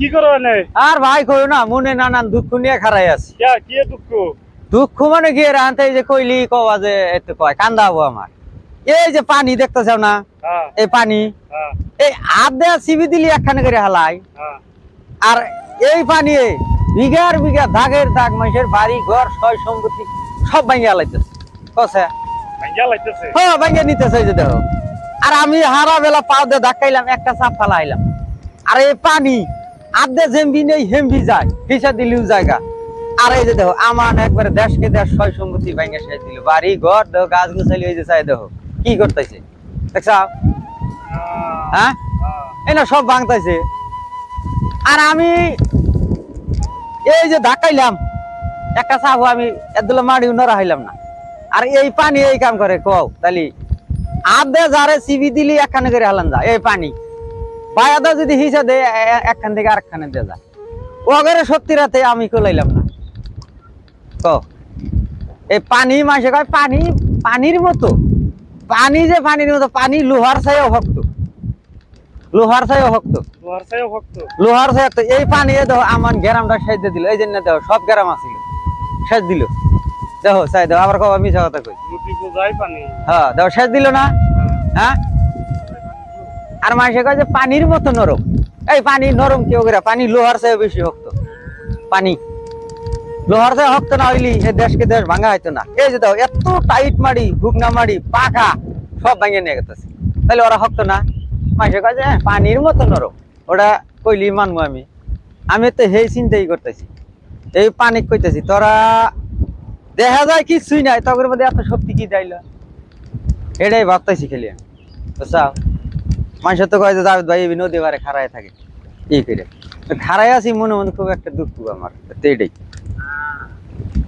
কি করো আর ভাই না মনে নানান দুঃখ নিয়ে খারাই আছে। কি দুঃখ? দুঃখ মানে গিয়ে রানতে এই যে কইলি কবা যে এতে কয় কান্দা হব আমার। এই যে পানি দেখতেছ না? হ্যাঁ। এই পানি? হ্যাঁ। এই হাত দেয়া সিবি দিলি একখানে করে হালাই। হ্যাঁ। আর এই পানি বিঘার বিঘা দাগের দাগ মানুষের বাড়ি ঘর সয় সম্পত্তি সব ভাঙিয়া লাইতেছে। কসে? ভাঙ্গিয়া লাইতেছে হ্যাঁ ভাঙিয়া নিতেছে এই দেখো। আর আমি হারা বেলা পাও দিয়ে ধাক্কাইলাম একটা চাপ ফালাইলাম আর এই পানি আদে জেম্বি নেই হেম্বি যায় হিসা দিলিও জায়গা। আর এই যে দেখো আমার একবারে দেশকে দেশ সয় সম্পত্তি ভাঙে শেষ দিল। বাড়ি ঘর দেখো গাছ গুছালি এই যে চাই দেখো। কি করতেছে? দেখছা? হ্যাঁ? এই না সব ভাঙতেছে আর আমি এই যে ধাক্কাইলাম একটা চাবো আমি এদুলো মাড়ি নরা হইলাম না। আর এই পানি এই কাম করে কও তালি। আদে যারে সিবি দিলি একখানে করে হালান যা এই পানি। বায়াদা যদি হিসা দে একখান থেকে আরেকখানে দিয়ে যা। ও করে সত্যি রাতে আমি কোলাইলাম না। ক এই পানি মাসে কয় পানি পানির মতো। পানি যে পানির মতো পানি লোহার ছাইও ভক্ত লোহার ছাইও ভক্ত তোমার সাথে ভক্ত লোহার তো এই পানি এ দেখো আমার গ্রামটা সেচ দিল। এই জন্য দেখো সব গ্রাম আছিল। সেচ দিল। দেখো চাই দেখো আবার কবা মিছা কথা কই। হ্যাঁ দেখো সেচ দিল না? হ্যাঁ? আর মানুষে কয় যে পানির মতো নরম। এই পানি নরম কেউ করে পানি লোহার চেয়ে বেশি শক্ত। পানি। লোহার চেয়ে না হইলি এ দেশকে দেশ ভাঙা হইতো না। এই যে দেখো এত টাইট মাড়ি ভুগনা মাড়ি পাখা সব ভাঙিয়ে নিয়ে গেছে তাহলে ওরা শক্ত না? মানুষে কয় যে "হ্যাঁ, পানির মতো নরম। ওটা কইলি মানবো আমি। আমি তো সেই চিন্তাই করতেছি। এই পানি কইতেছি তোরা দেখা যায় কিছুই নাই তখন মধ্যে এত শক্তি কি যাইল? এটাই ভাবতেছি খেলি আমি। বুঝছাও মানুষের তো কয় যে জাভেদ ভাই এই নদী বারে খাড়ায় থাকে। ই করে খাড়ায় আছি মনে মনে খুব একটা দুঃখ আমার এটাই।